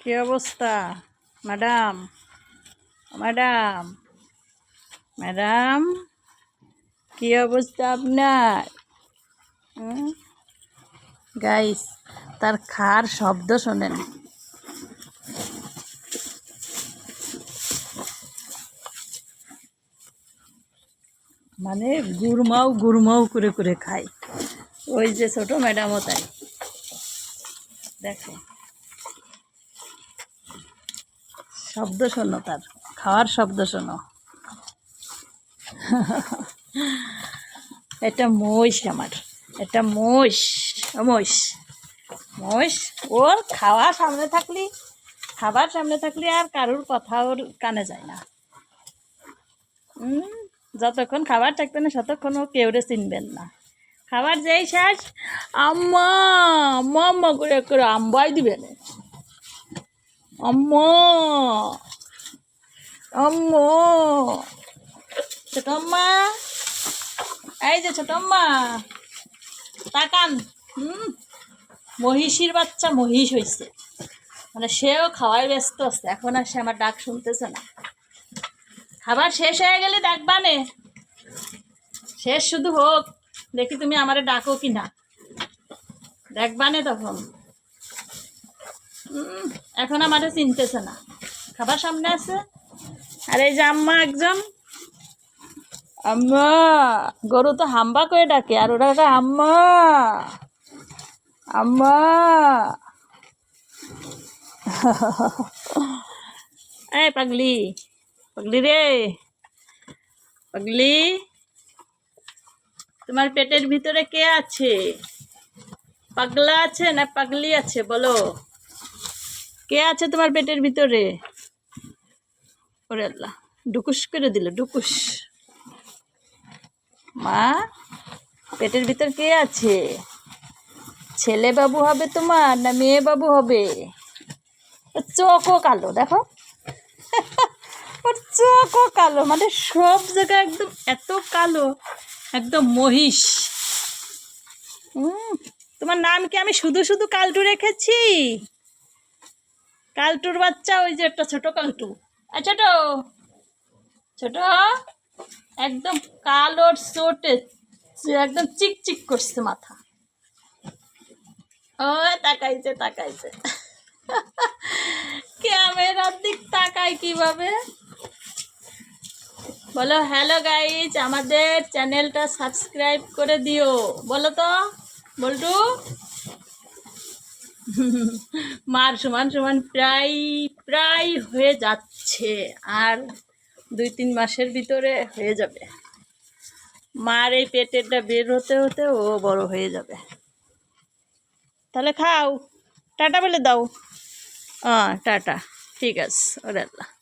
কি অবস্থা? Madam madam madam, কি অবস্থা আপনার? গাইস, তার খার শব্দ শোনেন। মানে গুরমাও গুরমাও করে করে খায়। ওই যে ছোট ম্যাডামও তাই। দেখো। শব্দ শোনো তার খাওয়ার শব্দ শোনো এটা মহিষ আমার, এটা মোষ মোষ মোষ ওর খাওয়া সামনে থাকলি, খাবার সামনে থাকলে আর কারুর কথা ওর কানে যায় না। যতক্ষণ খাবার থাকবে না, ততক্ষণ ও কেউরে চিনবেন না। খাবার যেই শেষ, আম্মা আম্মা আম্মা করে করে আম্বাই দিবেন আম্মা! আম্মা! ছোট এই যে ছোট আম্মা! তাকান। হুম? মহিষীর বাচ্চা মহিষ হয়েছে মানে সেও খাওয়াই ব্যস্ত আছে। এখন আর সে আমার ডাক শুনতেছে না। খাবার শেষ হয়ে গেলে দেখবানে শেষ শুধু হোক। দেখি তুমি আমারে ডাকো কি না দেখবানে তখন। এখন আমারে চিনতেছে না খাবার সামনে আছে। আর এই যে আম্মা একজন। আম্মা, গরু তো হাম্বা করে ডাকে, আর ওরা আম্মা আম্মা। এই পাগলি পাগলি রে। পাগলি, তোমার পেটের ভিতরে কে আছে? পাগলা আছে না পাগলি আছে, বলো। কে আছে তোমার পেটের ভিতরে? ওরে আল্লাহ, ডুকুস করে দিল, ডুকুস। মা, পেটের ভিতর কে আছে? ছেলে বাবু হবে তোমার না মেয়ে বাবু হবে? চোখও কালো, দেখো। ওর চোখও কালো মানে সব জায়গায় একদম এত কালো, একদম মহিষ। তোমার নাম কি আমি শুধু শুধু কালটু রেখেছি? কালটুর বাচ্চা, ওই যে একটা ছোট কালটু। আর ছোট। ছোট। একদম কালোর চোটে একদম চিকচিক করছে মাথা। ও, তাকাইছে তাকাইছে। ক্যামেরার দিক তাকাই কীভাবে? বলো হ্যালো গাইজ আমাদের চ্যানেলটা সাবস্ক্রাইব করে দিও। বলো তো, বল্টু। মার সমান সমান প্রায় প্রায় হয়ে যাচ্ছে। আর দুই তিন মাসের ভিতরে হয়ে যাবে। মার এই পেটেরটা বের হতে হতে ও বড় হয়ে যাবে। তাহলে খাও। টাটা বলে দাও। টাটা। ঠিক আছে। ওরে আল্লাহ।